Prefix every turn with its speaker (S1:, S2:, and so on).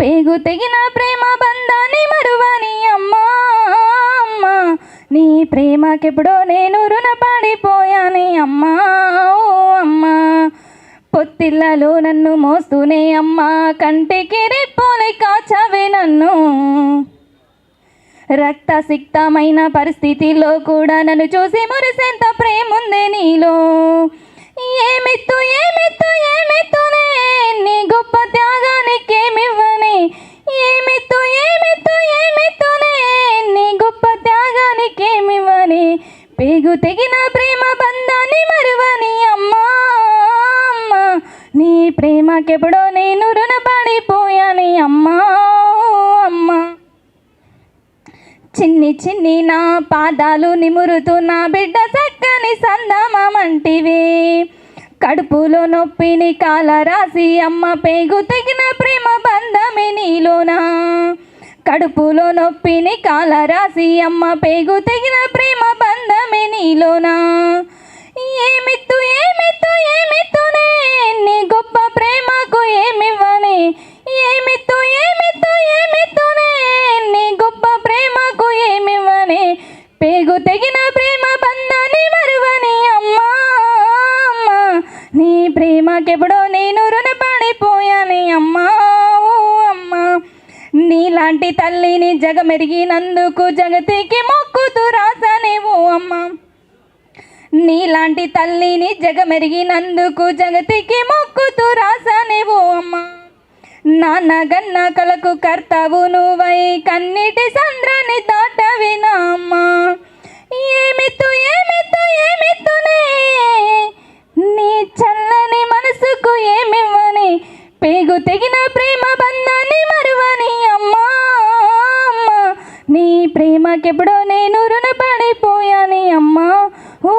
S1: పేగు తెగిన ప్రేమ బంధాన్ని మరువని అమ్మా అమ్మా. నీ ప్రేమకెప్పుడో నేను రుణపడిపోయాని అమ్మా ఓ అమ్మా. పొత్తిళ్ళలో నన్ను మోస్తూనే అమ్మా కంటికి రెప్పోలే కాచవే నన్ను. రక్తసిక్తమైన పరిస్థితిలో కూడా నన్ను చూసి మురిసేంత ప్రేముంది నీలో. ఏమిత్తు ఏమిత్తు ఏ పేగు తెగిన ప్రేమ బంధాన్ని మరువని అమ్మా నీ ప్రేమకెప్పుడో నేను రుణపడిపోయాని అమ్మా ఓ చిన్ని చిన్ని నా పాదాలు నిమురుతూ నా బిడ్డ చక్కని సందమామంటివి కడుపులో నొప్పిని కాల రాసి అమ్మ పేగు తెగిన ప్రేమ బంధమే నీలోనా? కడుపులో నొప్పిని కాలరాసి అమ్మ పేగు తెగిన ప్రేమ బంధమే నీలోనా. ఏమిత్తు ఏమిత్తు ఏమిత్తునే నీ గొప్ప ప్రేమకు ఏమివ్వని? ఏమిత్తు ఏమిత్తు ఏమిత్తునే నీ గొప్ప ప్రేమకు ఏమివ్వని? పేగు తెగిన ప్రేమ బంధాన్ని మరువని అమ్మా అమ్మ. నీ ప్రేమకెప్పుడో నేను రుణపడిపోయాని నీలాంటి తల్లిని జగమెరిగినందుకు జగతికి మొక్కుతూ రాసనేవు అమ్మా. నీలాంటి తల్లిని జగమెరిగినందుకు జగతికి మొక్కుతూ రాసానేవో అమ్మ. నాన్నగన్న కలకు కర్తవు నువ్వై కన్నిటి సంద్రాన్ని దాటవినా అమ్మ. ఏమిత్తు ఏమిత్తు ఏమిత్తునే? నీ చల్లని మనసుకు ఏమివ్వని? పేగు తెగిన ప్రేమ నీ ప్రేమకెప్పుడో నేను రుణపడిపోయాని అమ్మా. ఓ